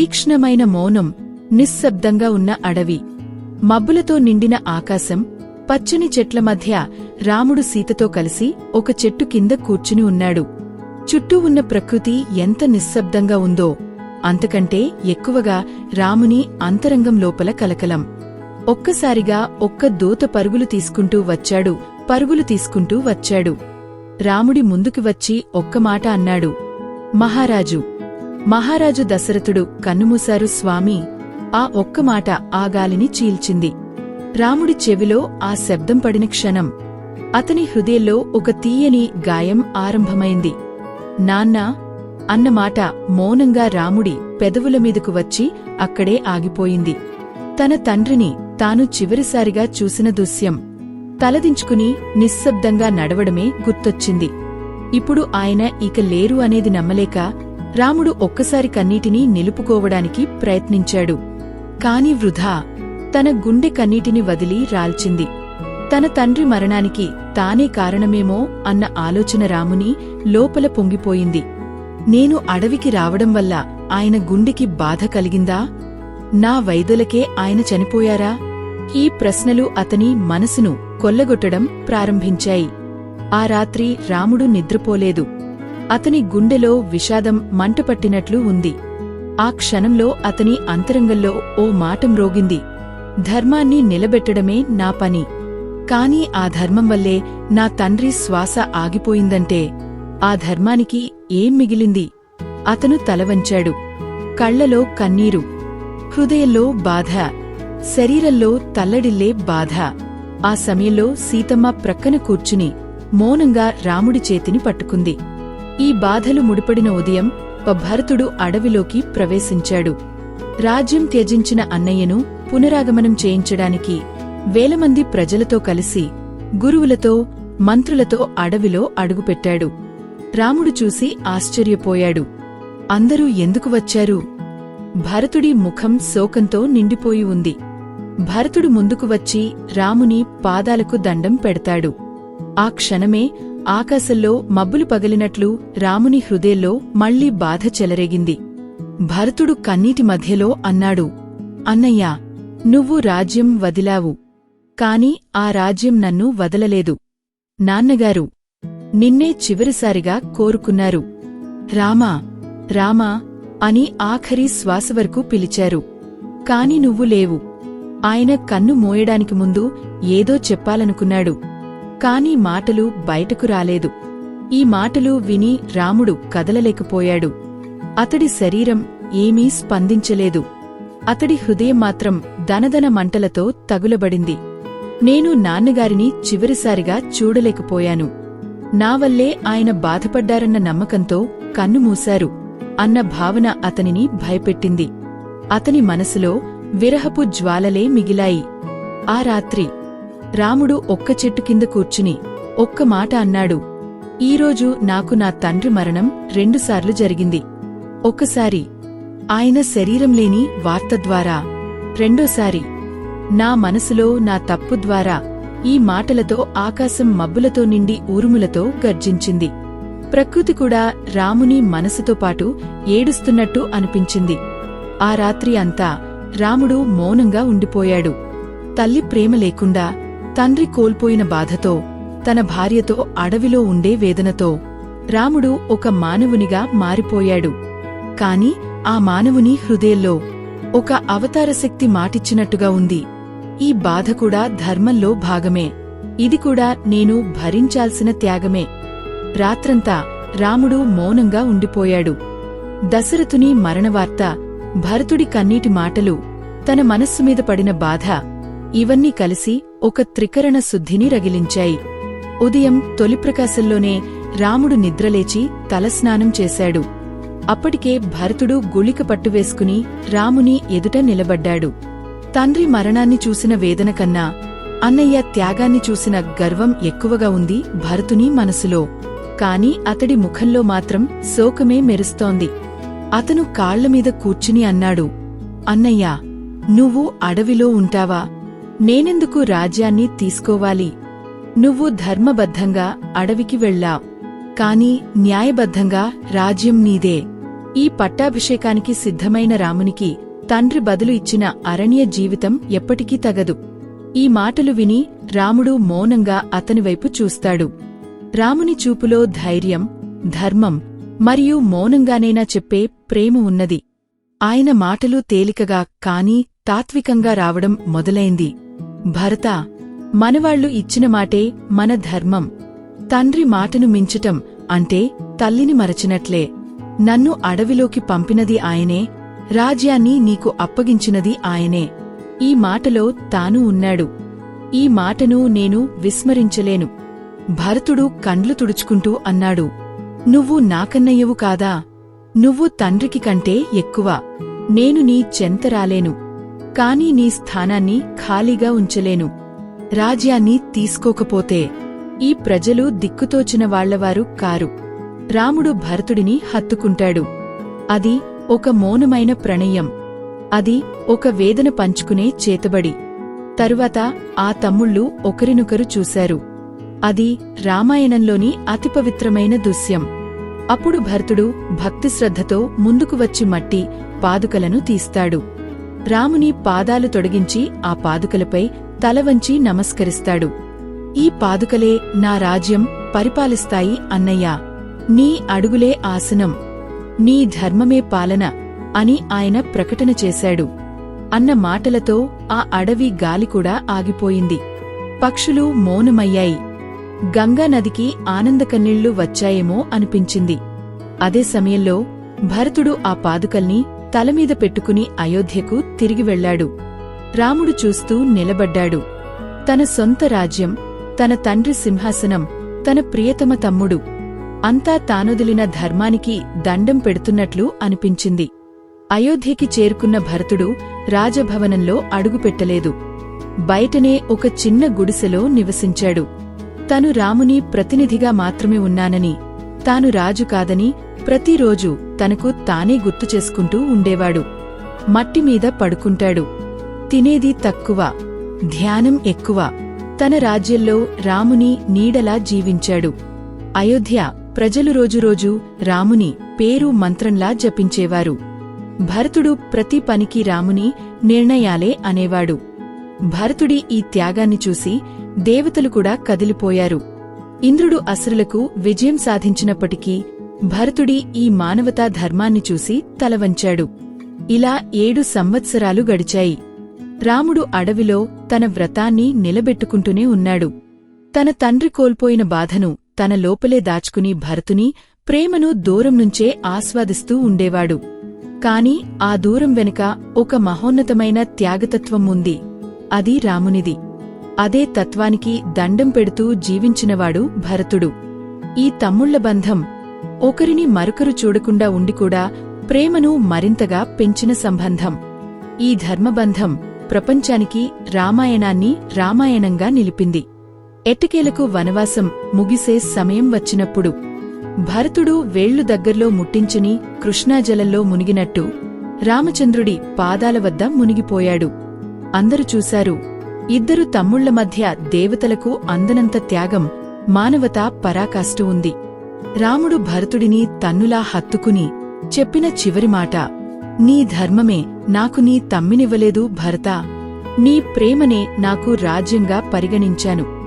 తీక్ష్ణమైన మౌనం నిశ్శబ్దంగా ఉన్న అడవి మబ్బులతో నిండిన ఆకాశం పచ్చని చెట్ల మధ్య రాముడు సీతతో కలిసి ఒక చెట్టు కింద కూర్చుని ఉన్నాడు. చుట్టూ ఉన్న ప్రకృతి ఎంత నిశ్శబ్దంగా ఉందో అంతకంటే ఎక్కువగా రాముని అంతరంగం లోపల కలకలం. ఒక్కసారిగా ఒక్క దూత పరుగులు తీసుకుంటూ వచ్చాడు పరుగులు తీసుకుంటూ వచ్చాడు. రాముడి ముందుకు వచ్చి ఒక్క మాట అన్నాడు మహారాజు మహారాజు దశరథుడు కన్నుమూశారు స్వామి ఆ ఒక్క మాట ఆ గాలిని చీల్చింది. రాముడి చెవిలో ఆ శబ్దం పడిన క్షణం. అతని హృదయంలో ఒక తీయని గాయం ఆరంభమైంది. నాన్నా అన్నమాట మౌనంగా రాముడి పెదవుల మీదకు వచ్చి అక్కడే ఆగిపోయింది. తన తండ్రిని తాను చివరిసారిగా చూసిన దృశ్యం. తలదించుకుని నిశ్శబ్దంగా నడవడమే గుర్తొచ్చింది. ఇప్పుడు ఆయన ఇక లేరు అనేది నమ్మలేక రాముడు ఒక్కసారి కన్నీటిని నిలుపుకోవడానికి ప్రయత్నించాడు. కాని వృధా తన గుండె కన్నీటిని వదిలి రాల్చింది. తన తండ్రి మరణానికి తానే కారణమేమో అన్న ఆలోచన రాముని లోపల పొంగిపోయింది. నేను అడవికి రావడం వల్ల ఆయన గుండెకి బాధ కలిగిందా? నా వైదొలకే ఆయన చనిపోయారా? ఈ ప్రశ్నలు అతని మనసును కొల్లగొట్టడం ప్రారంభించాయి. ఆ రాత్రి రాముడు నిద్రపోలేదు. అతని గుండెలో విషాదం మంటపట్టినట్లు ఉంది. ఆ క్షణంలో అతని అంతరంగంలో ఓ మాట మ్రోగింది ధర్మాన్ని నిలబెట్టడమే నా పని. కాని ఆ ధర్మం వల్లే నా తండ్రి శ్వాస ఆగిపోయిందంటే ఆ ధర్మానికి ఏం మిగిలింది? అతను తలవంచాడు. కళ్ళలో కన్నీరు. హృదయంలో బాధ. శరీరంలో తల్లడిల్లే బాధ. ఆ సమయంలో సీతమ్మ ప్రక్కన కూర్చుని మౌనంగా రాముడి చేతిని పట్టుకుంది. ఈ బాధలు ముడిపడిన ఉదయం భరతుడు అడవిలోకి ప్రవేశించాడు. రాజ్యం త్యజించిన అన్నయ్యను పునరాగమనం చేయించడానికి వేలమంది ప్రజలతో కలిసి గురువులతో మంత్రులతో అడవిలో అడుగుపెట్టాడు. రాముడు చూసి ఆశ్చర్యపోయాడు. అందరూ ఎందుకు వచ్చారు? భరతుడి ముఖం శోకంతో నిండిపోయి ఉంది. భరతుడు ముందుకు వచ్చి రాముని పాదాలకు దండం పెడతాడు. ఆ క్షణమే ఆకాశంలో మబ్బులు పగిలినట్లు రాముని హృదయంలో మళ్ళీ బాధ చెలరేగింది. భరతుడు కన్నీటి మధ్యలో అన్నాడు అన్నయ్యా నువ్వు రాజ్యం వదిలావు. కాని ఆ రాజ్యం నన్ను వదలలేదు. నాన్నగారు నిన్నే చివరిసారిగా కోరుకున్నారు. రామా రామా అని ఆఖరి శ్వాస వరకు పిలిచారు. కాని నువ్వు లేవు. ఆయన కన్ను మోయడానికి ముందు ఏదో చెప్పాలనుకున్నాడు. కాని మాటలు బయటకు రాలేదు. ఈ మాటలు విని రాముడు కదలలేకపోయాడు. అతడి శరీరం ఏమీ స్పందించలేదు. అతడి హృదయం మాత్రం దనదన మంటలతో తగులబడింది. నేను నాన్నగారిని చివరిసారిగా చూడలేకపోయాను. నా వల్లే ఆయన బాధపడ్డారన్న నమ్మకంతో కన్నుమూశారు అన్న భావన అతనిని భయపెట్టింది. అతని మనసులో విరహపు జ్వాలలే మిగిలాయి. ఆ రాత్రి రాముడు ఒక్క చెట్టు కింద కూర్చుని ఒక్క మాట అన్నాడు. ఈరోజు నాకు నా తండ్రి మరణం రెండుసార్లు జరిగింది. ఒక్కసారి ఆయన శరీరం లేని వార్త ద్వారా రెండోసారి నా మనసులో నా తప్పు ద్వారా ఈ మాటలతో ఆకాశం మబ్బులతో నిండి ఊరుములతో గర్జించింది. ప్రకృతి కూడా రాముని మనసుతో పాటు ఏడుస్తున్నట్టు అనిపించింది. ఆ రాత్రి అంతా రాముడు మౌనంగా ఉండిపోయాడు. తల్లి ప్రేమ లేకుండా తండ్రి కోల్పోయిన బాధతో తన భార్యతో అడవిలో ఉండే వేదనతో రాముడు ఒక మానవునిగా మారిపోయాడు. కాని ఆ మానవుని హృదయంలో ఒక అవతారశక్తి మాటిచ్చినట్టుగా ఉంది. ఈ బాధ కూడా ధర్మంలో భాగమే. ఇది కూడా నేను భరించాల్సిన త్యాగమే. రాత్రంతా రాముడు మౌనంగా ఉండిపోయాడు. దశరథుని మరణవార్త భరతుడి కన్నీటి మాటలు తన మనస్సు మీద పడిన బాధ ఇవన్నీ కలిసి ఒక త్రికరణ శుద్ధిని రగిలించాయి. ఉదయం తొలిప్రకాశంలోనే రాముడు నిద్రలేచి తలస్నానం చేశాడు. అప్పటికే భరతుడు గుళిక పట్టువేసుకుని రాముని ఎదుట నిలబడ్డాడు. తండ్రి మరణాన్ని చూసిన వేదన కన్నా అన్నయ్య త్యాగాన్ని చూసిన గర్వం ఎక్కువగా ఉంది భరతుని మనసులో. కాని అతడి ముఖంలో మాత్రం శోకమే మెరుస్తోంది. అతను కాళ్ళమీద కూర్చుని అన్నాడు అన్నయ్యా నువ్వు అడవిలో ఉంటావా? నేనెందుకు రాజ్యాన్ని తీసుకోవాలి? నువ్వు ధర్మబద్ధంగా అడవికి వెళ్ళావ్ కాని న్యాయబద్ధంగా రాజ్యం నీదే. ఈ పట్టాభిషేకానికి సిద్ధమైన రామునికి తండ్రి బదులు ఇచ్చిన అరణ్య జీవితం ఎప్పటికీ తగదు. ఈ మాటలు విని రాముడు మౌనంగా అతనివైపు చూస్తాడు. రాముని చూపులో ధైర్యం ధర్మం మరియు మౌనంగానైనా చెప్పే ప్రేమ ఉన్నది. ఆయన మాటలు తేలికగా కాని తాత్వికంగా రావడం మొదలైంది. భర్త మనవాళ్ళు ఇచ్చిన మాటే మన ధర్మం. తండ్రి మాటను మించటం అంటే తల్లిని మరచినట్లే. నన్ను అడవిలోకి పంపినది ఆయనే రాజ్యాన్ని నీకు అప్పగించినది ఆయనే. ఈ మాటలో తాను ఉన్నాడు. ఈ మాటను నేను విస్మరించలేను. భరతుడు కండ్లు తుడుచుకుంటూ అన్నాడు. నువ్వు నాకన్నయ్యవు కాదా? నువ్వు తండ్రికి కంటే ఎక్కువ. నేను నీ చెంతరాలేను. కాని నీ స్థానాన్ని ఖాళీగా ఉంచలేను. రాజ్యాన్ని తీసుకోకపోతే. ఈ ప్రజలు దిక్కుతోచిన వాళ్ళవారు కారు. రాముడు భరతుడిని హత్తుకుంటాడు. అది ఒక మౌనమైన ప్రణయం. అది ఒక వేదన పంచుకునే చేతబడి. తరువాత ఆ తమ్ముళ్ళు ఒకరినొకరు చూశారు. అది రామాయణంలోని అతి పవిత్రమైన దృశ్యం. అప్పుడు భరతుడు భక్తిశ్రద్ధతో ముందుకు వచ్చి మట్టి పాదుకలను తీస్తాడు. రాముని పాదాలు తొడిగించి ఆ పాదుకలపై తలవంచి నమస్కరిస్తాడు. ఈ పాదుకలే నా రాజ్యం పరిపాలిస్తాయి అన్నయ్యా. నీ అడుగులే ఆసనం. నీ ధర్మమే పాలన అని ఆయన ప్రకటన చేశాడు. అన్న మాటలతో ఆ అడవి గాలి కూడా ఆగిపోయింది. పక్షులు మౌనమయ్యాయి. గంగానదికి ఆనందకన్నీళ్ళు వచ్చాయేమో అనిపించింది. అదే సమయంలో భరతుడు ఆ పాదుకల్ని తలమీద పెట్టుకుని అయోధ్యకు తిరిగి వెళ్ళాడు రాముడు చూస్తూ నిలబడ్డాడు. తన సొంత రాజ్యం తన తండ్రి సింహాసనం తన ప్రియతమ తమ్ముడు. అంతా తానొదిలిన ధర్మానికి దండం పెడుతున్నట్లు అనిపించింది. అయోధ్యకి చేరుకున్న భరతుడు రాజభవనంలో అడుగుపెట్టలేదు బయటనే ఒక చిన్న గుడిసెలో నివసించాడు. తను రాముని ప్రతినిధిగా మాత్రమే ఉన్నానని తాను రాజు కాదని ప్రతిరోజూ తనకు తానే గుర్తు చేసుకుంటూ ఉండేవాడు. మట్టిమీద పడుకుంటాడు. తినేది తక్కువ ధ్యానం ఎక్కువ. తన రాజ్యంలో రాముని నీడలా జీవించాడు. అయోధ్య ప్రజలు రోజురోజు రాముని పేరు మంత్రంలా జపించేవారు. భరతుడు ప్రతి పనికి రాముని నిర్ణయాలే అనేవాడు. భరతుడి ఈ త్యాగాన్ని చూసి దేవతలు కూడా కదిలిపోయారు. ఇంద్రుడు అసురులకు విజయం సాధించినప్పటికీ భరతుడి ఈ మానవతా ధర్మాన్ని చూసి తలవంచాడు. ఇలా ఏడు సంవత్సరాలు గడిచాయి. రాముడు అడవిలో తన వ్రతాన్ని నిలబెట్టుకుంటూనే ఉన్నాడు. తన తండ్రి కోల్పోయిన బాధను తన లోపలే దాచుకుని భరతుని ప్రేమను దూరం నుంచే ఆస్వాదిస్తూ ఉండేవాడు. కాని ఆ దూరం వెనుక ఒక మహోన్నతమైన త్యాగతత్వం ఉంది. అది రామునిది. అదే తత్వానికి దండం పెడుతూ జీవించినవాడు భరతుడు. ఈ తమ్ముళ్ళ బంధం ఒకరిని మరొకరు చూడకుండా ఉండి కూడా ప్రేమను మరింతగా పెంచిన సంబంధం. ఈ ధర్మబంధం ప్రపంచానికి రామాయణాన్ని రామాయణంగా నిలిపింది. ఎట్టకేలకు వనవాసం ముగిసే సమయం వచ్చినప్పుడు భరతుడు వేళ్ళు దగ్గర్లో ముట్టించుని కృష్ణాజలంలో మునిగినట్టు రామచంద్రుడి పాదాల వద్ద మునిగిపోయాడు. అందరు చూశారు ఇద్దరు తమ్ముళ్ళ మధ్య దేవతలకు అందనంత త్యాగం మానవతా పరాకాష్టు ఉంది. రాముడు భరతుడిని తన్నులా హత్తుకుని చెప్పిన చివరి మాట నీ ధర్మమే నాకు నీ తమ్మినివ్వలేదు భరతా. నీ ప్రేమనే నాకు రాజ్యంగా పరిగణించాను.